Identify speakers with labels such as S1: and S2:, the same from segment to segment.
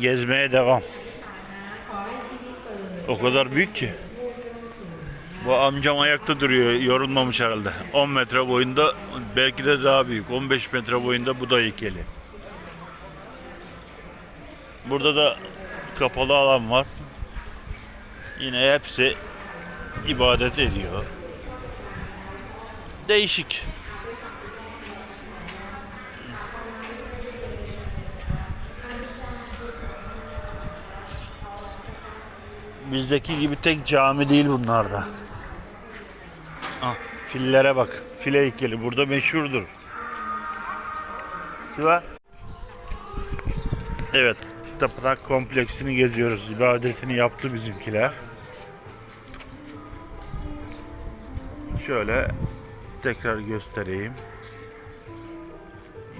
S1: gezmeye devam. O kadar büyük ki. Bu amcam ayakta duruyor, yorulmamış herhalde. 10 metre boyunda, belki de daha büyük. 15 metre boyunda Buda heykeli. Burada da kapalı alan var. Yine hepsi ibadet ediyor. Değişik. Bizdeki gibi tek cami değil bunlarda. Ah, fillere bak. File heykeli burada meşhurdur. Şuva. Evet, tapınak kompleksini geziyoruz. İbadetini yaptı bizimkiler. Şöyle tekrar göstereyim.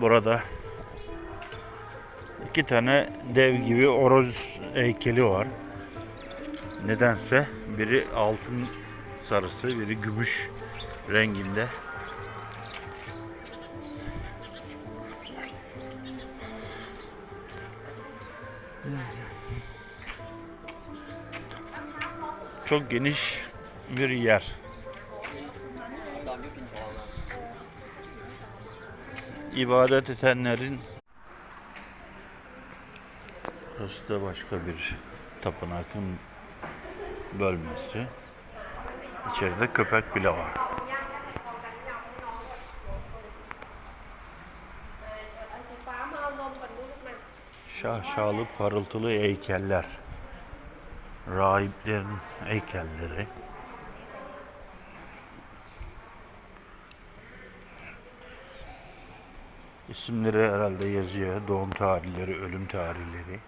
S1: Burada iki tane dev gibi oroz heykeli var. Nedense biri altın sarısı, biri gümüş renginde. Çok geniş bir yer. İbadet edenlerin Burası da başka bir tapınakın bölmesi. İçeride köpek bile var. Şaşalı parıltılı heykeller. Rahiplerin heykelleri. İsimleri herhalde yazıyor. Doğum tarihleri, ölüm tarihleri.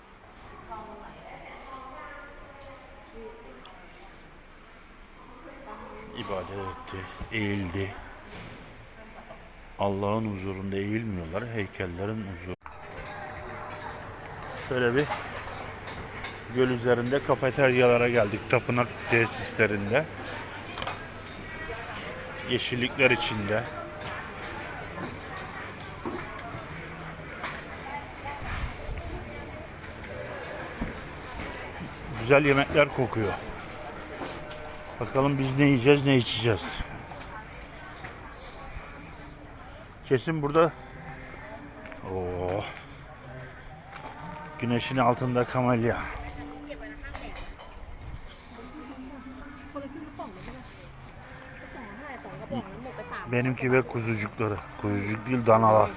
S1: İbadet etti, eğildi. Allah'ın huzurunda eğilmiyorlar, heykellerin huzuru. Şöyle bir göl üzerinde kafeteryalara geldik, tapınak tesislerinde. Yeşillikler içinde. Güzel yemekler kokuyor. Bakalım biz ne yiyeceğiz ne içeceğiz. Kesin burada Oo. Güneşin altında
S2: kamalya.
S1: Benimki ve kuzucukları. Kuzucuk değil danalar.